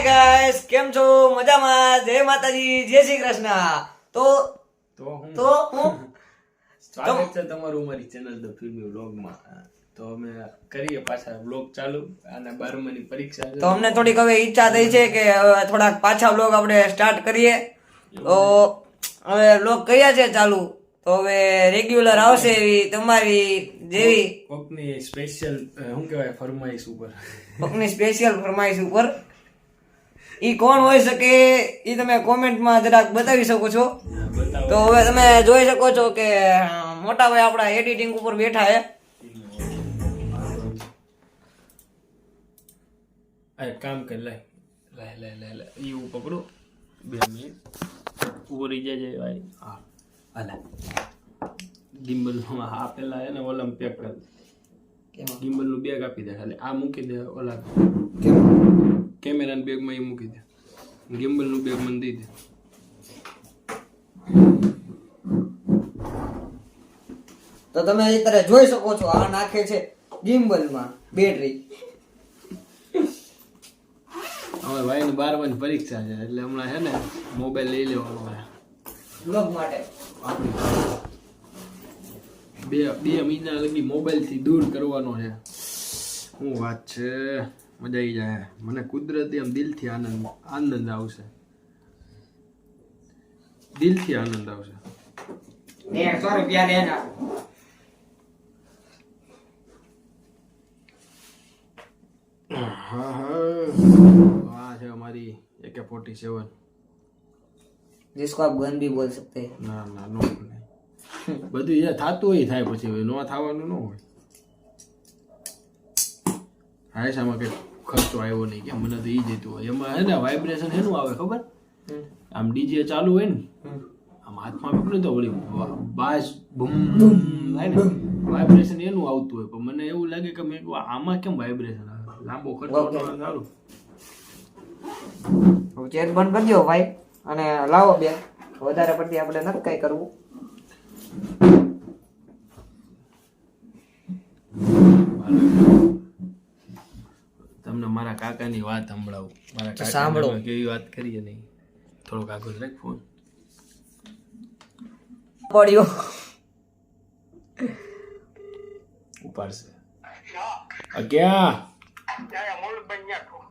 Hi guys કેમ છો? મજામાં? જય માતાજી જય શ્રી કૃષ્ણ. તો તો હું? તો હું? સ્વાગત છે તમારું મારી ચેનલ ધ ફિલ્મી વ્લોગમાં તો અમે કરીએ પાછા વ્લોગ ચાલુ અને બારમાની પરીક્ષા તો અમને થોડીક હવે ઈચ્છા થઈ છે કે હવે થોડાક પાછા વ્લોગ આપણે સ્ટાર્ટ કરીએ. તો હવે વ્લોગ કર્યા છે ચાલુ? તો હવે રેગ્યુલર આવશે એવી તમારી જેવી કોકની સ્પેશિયલ શું કહેવાય ફરમાઈશ ઉપર. કોકની સ્પેશિયલ ફરમાઈશ ઉપર. ઈ કોણ હોઈ શકે એ તમે કોમેન્ટમાં જરાક બતાવી શકો છો. તો હવે તમે જોઈ શકો છો કે મોટા ભાઈ આપણા એડિટિંગ ઉપર બેઠા છે. આ કામ કર લે લાય લાય લાય લે ઈ હું પકડું. બે મિનિટ. ઊભો રહી જાય ભાઈ. હા. હાલા ગિમ્બલમાં હા પેલા એને ઓલમ પેક કર બેગ આપી દે ખાલી. આ મૂકી દે ઓલા કેમેરાના બેગમાં એ મૂકી દે. ગિમ્બલનું બેગ મને દઈ દે. તો તમે અત્યારે જોઈ શકો છો આ નાખે છે ગિમ્બલમાં બેટરી. હવે ભાઈની બારમાની પરીક્ષા છે એટલે હમણાં છે ને મોબાઈલ લઈ લેવાનો છે. બ્લોગ માટે. બે બે મહિના લગી મોબાઈલથી દૂર કરવાનો છે. શું વાત છે? મજા આવી જાય મને કુદરતી આમ દિલથી આનંદ આનંદ આવશે દિલથી આનંદ આવશે સો રૂપિયા દેના હા હા આ છે અમારી એકે ફોર્ટી સેવન जिसको आप गन भी बोल सकते हैं ના ના નો નહીં બધું એ થતું હોય થાય પછી હવે નો થવાનું ન હોય હાય સામાં કઈ ખર્ચો આવ્યો નહીં. કે મને તો એ જતું હોય એમાં હે ને વાઇબ્રેશન એનું આવે ખબર? આમ ડીજે ચાલુ હોય ને આમ હાથમાં પકડ્યું તો વળી બાસ બૂમ થાય ને. વાઇબ્રેશન એનું આવતું હોય. પણ મને એવું લાગે કે મેં આમાં કેમ વાઇબ્રેશન આવે? લાંબો ખર્ચો સારું ચેટ બંધ કરી દો ભાઈ અને લાવો બે. વધારે પડતી આપણે નથી કઈ કરવું. તમને મારા કાકાની વાત સંભળાવું. મારા તો કાકા સાંભળો. કેવી વાત કરીએ નહીં થોડો કાગળ રાખ ફોન. પડ્યો. ઉપાડશે. ક્યાં?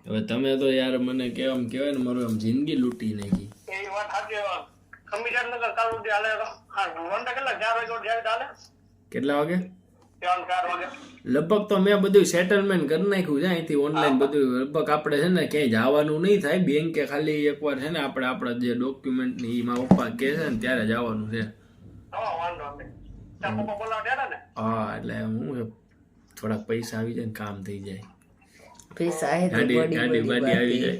હવે તમે તો યાર મને કેમ કહેવાય ને મારું આમ જિંદગી લૂંટી નાખી. કેટલા વાગે? લગભગ તો મેં બધું સેટલમેન્ટ કરી નાખ્યું છે. અહીંથી ઓનલાઈન બધું લગભગ આપણે છે ને ક્યાંય જવાનું નહીં થાય. બેંકે ખાલી એકવાર છે ને આપણે આપણા જે ડોક્યુમેન્ટની એમાં પપ્પા કે છે ને ત્યારે જવાનું છે. હા એટલે હું થોડાક પૈસા આવી જાય ને કામ થઈ જાય. પૈસા ગાડી ગાડી ગાડી આવી જાય.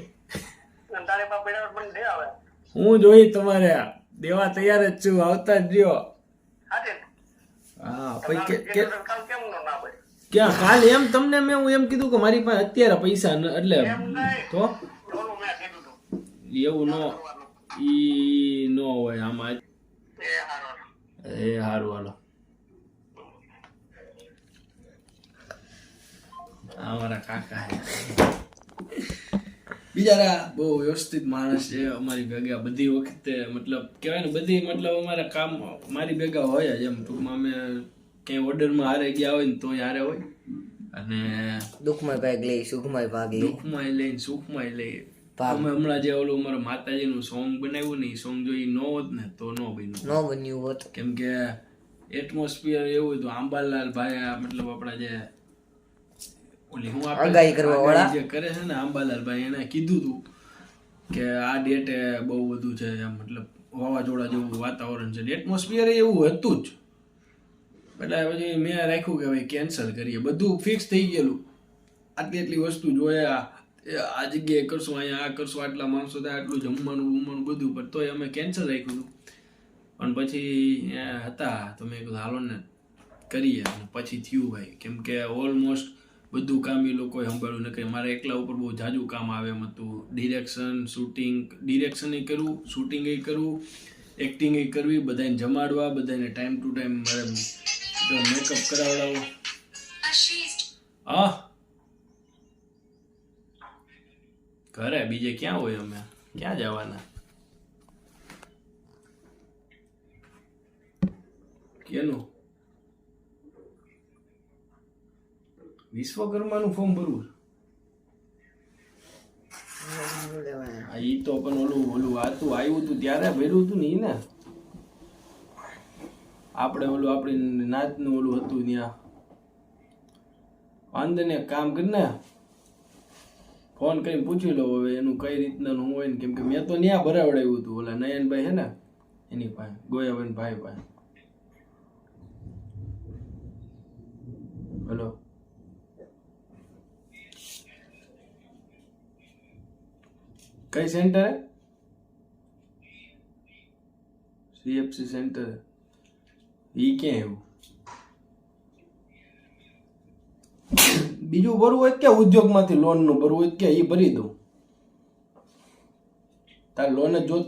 હું જોઈ તમારે. દેવા તૈયાર જ છું. આવતા જ રહ્યો. હા પછી ક્યાં કાલ એમ તમને મેં હું એમ કીધું કે મારી પાસે અત્યારે પૈસા એટલે તો? એવું નો ઈ નો હોય આમાં. એ હારું હાલો. અમારા મારા કાકા બિચારા બહુ વ્યવસ્થિત માણસ છે અમારી ભેગા. બધી વખતે મતલબ કહેવાય ને બધી મતલબ અમારા કામ મારી ભેગા હોય જ એમ. ટૂંકમાં અમે ક્યાંય ઓર્ડરમાં હારે ગયા હોય ને તોય હારે હોય. અને દુઃખમાં ભાગ લઈ સુખમાં ભાગ. લઈ દુઃખમાં લઈને સુખમાં લઈ. અમે હમણાં જે ઓલું અમારા માતાજીનું સોંગ બનાવ્યું ને એ સોંગ જો ન હોત ને તો ન બન્યું ન બન્યું હોત. કેમ કે એટમોસ્ફિયર એવું હતું. આંબાલાલ ભાઈ મતલબ આપણા જે ઓલી હું આગાહી કરવા વાળા. જે કરે છે ને આંબાલાલભાઈ એને કીધું હતું કે આ ડેટે બહુ બધું છે એમ મતલબ વાવાઝોડા જેવું વાતાવરણ છે. એટમોસ્ફિયર એવું હતું જ. એટલે પછી મેં રાખ્યું કે ભાઈ કેન્સલ કરીએ. બધું ફિક્સ થઈ ગયેલું. આટલી આટલી વસ્તુ જોયા આ જગ્યાએ કરશું અહીંયા આ કરશું આટલા માણસો થાય આટલું જમવાનું બમવાનું બધું. પણ તોય અમે કેન્સલ રાખ્યું હતું. પણ પછી હતા તો મેં કીધું હાલો ને કરીએ. પછી થયું ભાઈ કેમ કે ઓલમોસ્ટ બધું કામ એ લોકોએ સંભાળ્યું. ને કે મારે એકલા ઉપર બહુ જાજુ કામ આવે એમ હતું. ડિરેક્શન શૂટિંગ ડિરેક્શન એ કરવું શૂટિંગ એ કરવું એક્ટિંગ એ કરવી બધાને જમાડવા બધાને ટાઈમ ટુ ટાઈમ મારે મેકઅપ કરાવડાવો. હા. ઘરે બીજે ક્યાં હોય અમે? ક્યાં જવાના? કેનું? વિશ્વકર્માનું ફોર્મ ભરવું એ તો પણ ઓલું ઓલું આતું આવ્યું હતું ત્યારે ભર્યું હતું ને ને. આપણે ઓલું આપણી નાતનું ઓલું હતું ત્યાં. વાંધો ને કામ કરીને ફોન કરીને પૂછી લો હવે એનું કઈ રીતના હું હોય ને કેમ કે મેં તો ત્યાં ભરાવડાવ્યું હતું ઓલા નયનભાઈ હે ને એની પાસે ગોયાબેન ભાઈ પાસે. હેલો. કઈ સેન્ટર હે? સીએફસી સેન્ટર ઈ ક્યાં એવું બીજું ભરવું હોય કે ઉદ્યોગમાંથી લોનનું ભરવું હોય કે એ ભરી દઉં. તાર લોન જ જોત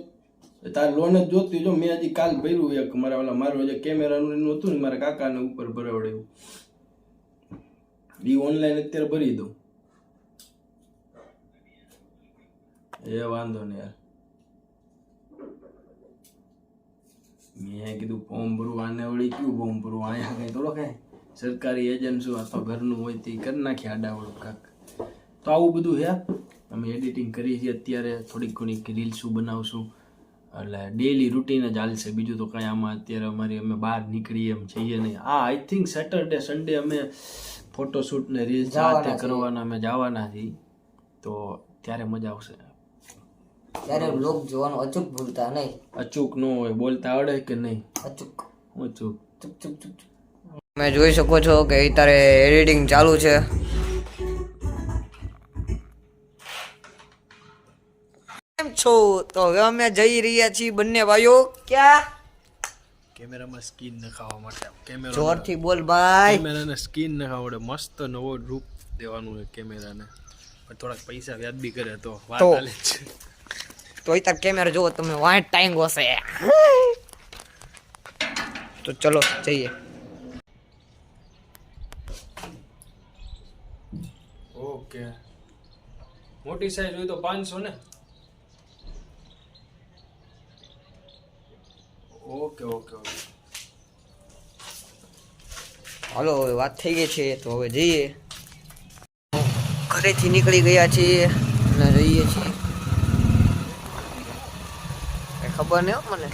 તાર લોન જ જોતી જો, મેં હજી કાલ ભર્યું એક મારા ઓલા મારું જે કેમેરાનું હતું ને, મારા કાકાને ઉપર ભરાવડ્યું એ ઓનલાઈન અત્યારે ભરી દઉં. એ વાંધો નહીં યાર મેં કીધું ફોર્મ ભરવું આને વળી કયું ફોર્મ ભરવું? અહીંયા કઈ થોડો કાંઈ સરકારી એજન્સી અથવા ઘરનું હોય તે કરી નાખી આડાવડું કાક. તો આવું બધું હે. અમે એડિટિંગ કરીએ છીએ અત્યારે થોડીક ઘણીક રીલ્સું બનાવશું. એટલે ડેલી રૂટીન જ હાલશે. બીજું તો કાંઈ આમાં અત્યારે અમારી અમે બહાર નીકળીએ એમ જઈએ નહીં. આ આઈ થિંક સેટરડે સન્ડે અમે ફોટોશૂટ ને રીલ્સ કરવાના અમે જવાના છીએ. તો ત્યારે મજા આવશે. ત્યારે લોક જોવાનું અચૂક ભૂલતા નહીં. અચૂક ન હોય બોલતા આવડે કે નહીં? અચૂક. અચૂક. ચૂક ચૂક ચૂક તમે જોઈ શકો છો કે અત્યારે એડિટિંગ ચાલુ છે. કેમ છો? તો હવે અમે જઈ રહ્યા છીએ બંને ભાઈઓ. ક્યાં? કેમેરામાં સ્કીન નખાવા માટે. કેમેરા જોરથી બોલ ભાઈ. કેમેરાને સ્કીન નખાવડે. મસ્ત નવો રૂપ દેવાનું છે કેમેરાને. પણ થોડાક પૈસા વ્યાજબી કરે તો વાત ચાલે છે. તો અત્યારે કેમેરા જુઓ તમે વાંટ ટાઈમ ગોસે તો ચલો જઈએ. ઓકે. મોટી સાઈઝ હોય તો પાંચસો ને? Okay okay okay. હાલો હવે વાત થઈ ગઈ છે તો હવે જઈએ. ઘરેથી નીકળી ગયા છીએ અને જઈએ છીએ કઈ ખબર નહીં મને.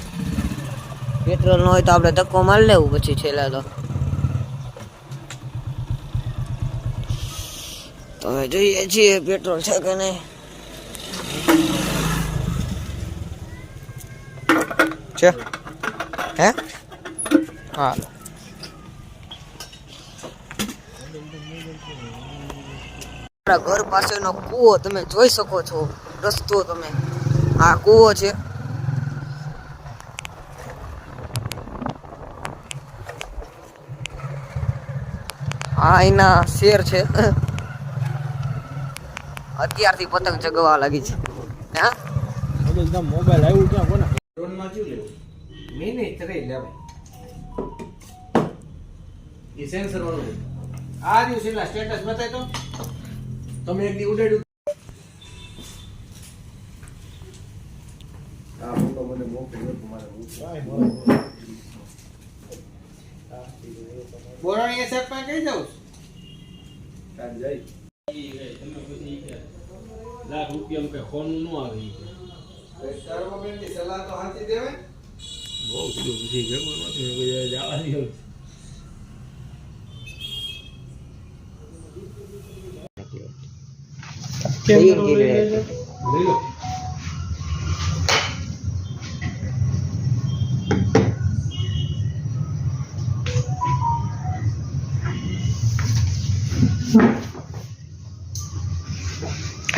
પેટ્રોલ ન હોય તો આપણે ધક્કો મારી લેવું પછી છેલ્લા તો. તો હવે જોઈએ છીએ પેટ્રોલ છે કે નહીં. છે. હે? હા. મારા ઘર પાસેનો કૂવો તમે જોઈ શકો છો. રસ્તો તમે. આ કૂવો છે. આ એના શેર છે. અત્યારથી પતંગ ચગવા લાગી છે. હા? મોબાઈલ આવ્યું ક્યાં કોને? મિની ત્રી લેવાય એ સેન્સર વાળું આ દિવસે છે સ્ટેટસ બતાય તો. તમે એક દી ઉડાડ્યું. હા ફોટો મને મોકલ્યો તમારે બોરાણી પાસે કઈ જાઉં લાખ રૂપિયા કઈ ખોનું ન આવે ઈ સલાહ તો હાથી દેવે બહુ કીધું પછી ભેગો નથી કોઈ જવા દો લઈ લો.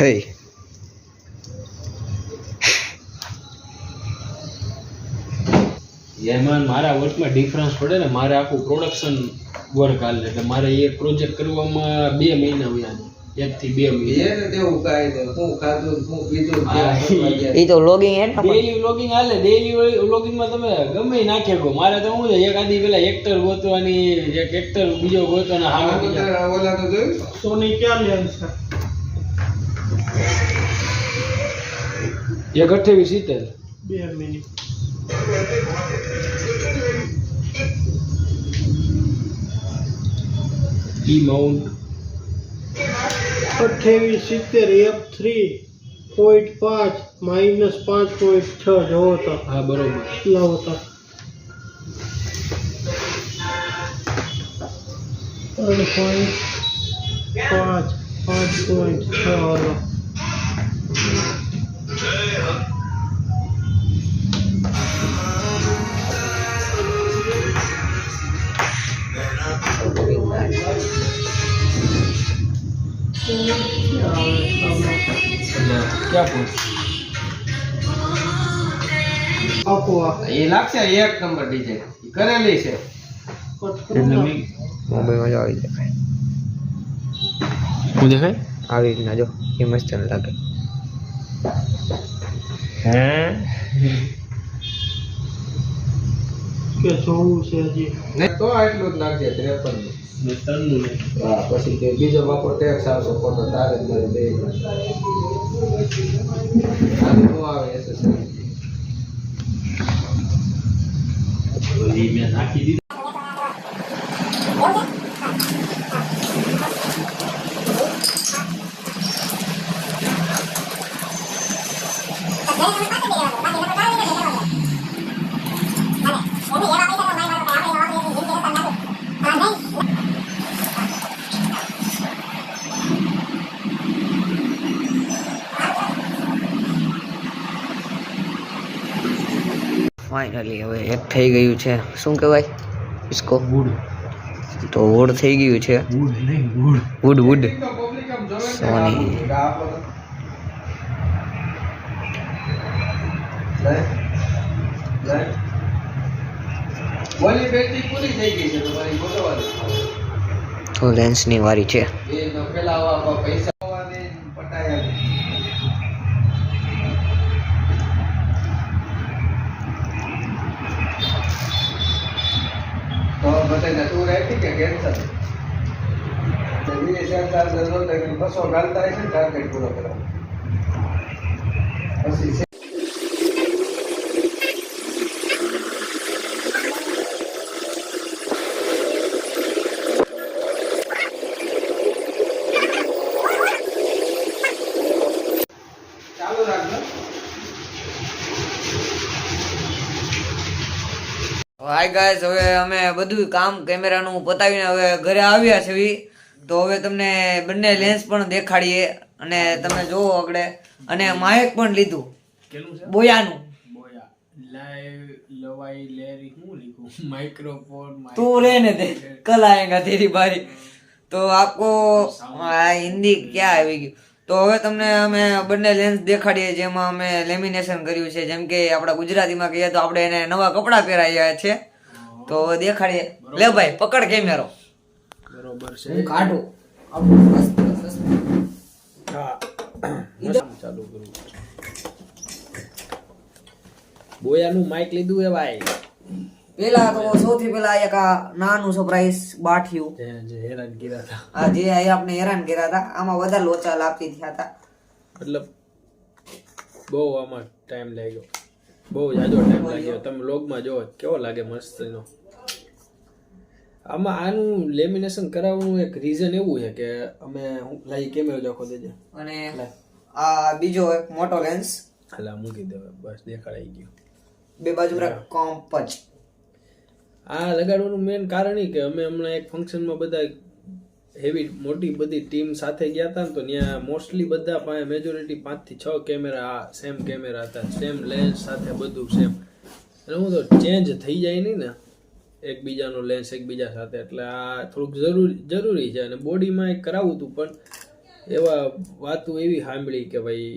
Hey. એમાં મારા વર્કમાં ડિફરન્સ પડે ને મારે આખું પ્રોડક્શન વર્ક હાલે એટલે મારે એ પ્રોજેક્ટ કરવામાં બે મહિના વ્યા એક થી બે મહિના. એ તો લોગિંગ હે? હાલે તમે ગમે નાખે મારે તો હું છે એક આદી પેલા એક્ટર ગોતવાની એક એક્ટર બીજો ગોતવાના ઓલા તો જોયું? સોની ક્યાં લેન્સ છે? એક અઠ્યાવીસ સિત્તેર બે મિનિટ ઈ માઉન્ટ અઠ્યાવીસ સિત્તેર એફ થ્રી પોઈન્ટ પાંચ માઇનસ પાંચ પોઈન્ટ છ જવો તો હા બરોબર લાવો તો ત્રણ પોઈન્ટ પાંચ પાંચ પોઈન્ટ છ હાલો ક્યાં પૂછ આપો આ એ લાગશે એક નંબર ડીજે કરેલી છે મોબાઈલમાં જો આવી જાય હું દેખાય આવી રીતના જો એ મસ્ત લાગે કે જોવું છે હજી નહીં તો આટલું જ નાખજે ત્રેપન મેં ત્રણનું નહીં હા પછી કે બીજો બાપો ટેક્સ આવશે ખોટો તારે જ મારે બે આનું નો આવે એસએસઆઈ મેં નાખી દીધું ફાઇનલી હવે એક થઈ ગયું છે શું કહેવાય ઇસકો વુડ તો વોડ થઈ ગયું છે વુડ નહીં વુડ સોની. તો. લે. લે. ઓલી બેટરી પૂરી થઈ ગઈ છે તમારી તો લેન્સની વારી છે બધાને તું રાખી કે કેન્સર બસો ગાલતા હશે ટાર્ગેટ પૂરો કરવા છે. ચાલુ રાખજો ગાઈઝ હવે અમે બધું કામ કેમેરાનું પતાવીને હવે ઘરે આવ્યા છે તો હવે તમને બંને લેન્સ પણ દેખાડીએ અને તમે જોવો આગળ. અને માઇક પણ લીધું. બોયાનું. તો રહેને દે કલ આયેગા તેરી બારી. તો આપકો હિન્દી ક્યાં આવી ગયું? તો હવે તમને અમે બંને લેન્સ દેખાડીએ જેમાં અમે લેમિનેશન કર્યું છે. જેમ કે આપણા ગુજરાતીમાં કહીએ તો આપણે એને નવા કપડાં પહેરાવ્યા છે. તો દેખાડીએ. લે ભાઈ પકડ કેમેરો. બરોબર છે. હું કાઢું. ચાલુ કરું. બોયાનું માઇક લીધું એ ભાઈ. પેલા તો સૌથી પેલા એક આ નાનું સરપ્રાઈઝ બાઠ્યું. જે હેરાન કર્યા હતા. આ જે આ આપણે હેરાન કર્યા હતા આમાં વધારે લોચા લાપતી થયા હતા. મતલબ બહુ આમાં ટાઈમ લાગ્યો. બહુ જાજો ટાઈમ લાગ્યો. તમે લોગમાં જો કેવો લાગે મસ્ત એનો આમાં આનું લેમિનેશન કરાવવાનું એક રીઝન એવું છે કે અમે લાઈ કેમેરો દેખો દેજે. અને આ બીજો એક મોટો લેન્સ હાલા મૂકી દે બસ દેખાડાઈ ગયો. બે બાજુ કોમ્પ જ. આ લગાડવાનું મેન કારણ એ કે અમે હમણાં એક ફંક્શનમાં બધા હેવી મોટી બધી ટીમ સાથે ગયા હતા ને તો ત્યાં મોસ્ટલી બધા પાસે મેજોરિટી પાંચથી છ કેમેરા સેમ કેમેરા હતા. સેમ લેન્સ સાથે બધું સેમ એટલે હું તો ચેન્જ થઈ જાય નહીં ને. એકબીજાનો લેન્સ એકબીજા સાથે. એટલે આ થોડુંક જરૂરી જરૂરી છે. અને બોડીમાં એ કરાવવું હતું પણ એવા વાતો એવી સાંભળી કે ભાઈ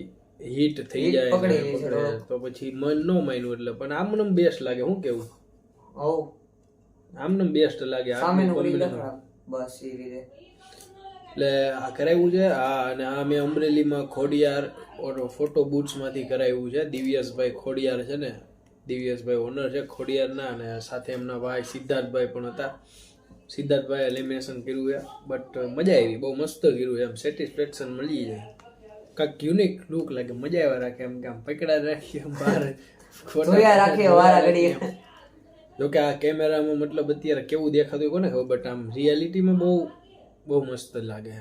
હીટ થઈ જાય. તો પછી મન ન માન્યું એટલે. પણ આમ બેસ્ટ લાગે શું કેવું? આમને બેસ્ટ લાગે બસ એ રીતે. એટલે આ કરાવ્યું છે આ અને આ મેં અમરેલીમાં ખોડિયાર ફોટો બુટ્સમાંથી કરાવ્યું છે. દિવ્યસભાઈ ખોડિયાર છે ને દિવ્યેશભાઈ ઓનર છે ખોડિયારના અને સાથે એમના ભાઈ સિદ્ધાર્થભાઈ પણ હતા. સિદ્ધાર્થભાઈ એલિમિનેશન કર્યું છે બટ મજા આવી બહુ મસ્ત કર્યું એમ સેટિસ્ફેક્શન મળી જાય. કાંઈક યુનિક લુક લાગે મજા આવ્યા રાખે એમ કે આમ પકડા રાખીએ બહાર રાખીએ. જોકે આ કેમેરામાં મતલબ અત્યારે કેવું દેખાતું કોને ખબર બટ આમ રિયાલિટીમાં બહુ બહુ મસ્ત લાગે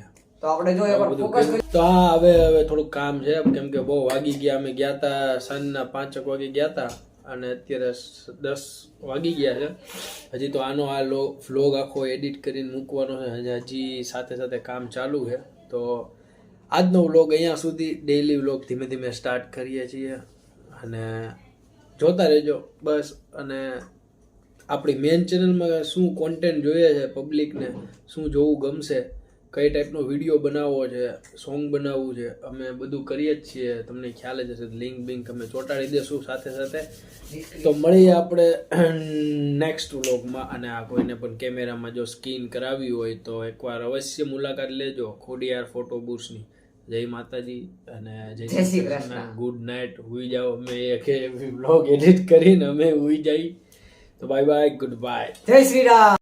તો આપણે જો એકવાર ફોકસ તો હા હવે હવે થોડુંક કામ છે કેમ કે બહુ વાગી ગયા અમે ગયા હતા સાંજના પાંચક વાગે ગયા હતા અને અત્યારે દસ વાગી ગયા છે. હજી તો આનો આ વ્લોગ આખો એડિટ કરીને મૂકવાનો છે. હજી- સાથે સાથે કામ ચાલુ છે. તો આજનો વ્લોગ અહીંયા સુધી ડેઈલી વ્લોગ ધીમે ધીમે સ્ટાર્ટ કરીએ છીએ. અને જોતા રહેજો. બસ, અને આપણી મેન ચેનલમાં શું કોન્ટેન્ટ જોઈએ છે પબ્લિકને શું જોવું ગમશે કઈ ટાઈપનો વીડિયો બનાવવો છે સોંગ બનાવવું છે અમે બધું કરીએ જ છીએ. તમને ખ્યાલ જ હશે લિંક બિંક અમે ચોંટાડી દેશું સાથે સાથે. તો મળીએ આપણે નેક્સ્ટ વ્લોગમાં અને આ કોઈને પણ કેમેરામાં જો સ્કીન કરાવી હોય તો એકવાર અવશ્ય મુલાકાત લેજો ખોડિયાર ફોટો બુર્સની જય માતાજી અને જય જય શ્રી. કૃષ્ણ. ગુડ નાઇટ હુઈ જાઓ. અમે એક વ્લોગ એડિટ કરીને અમે હુઈ જઈ. તો બાય બાય ગુડ બાય જય શ્રી રામ.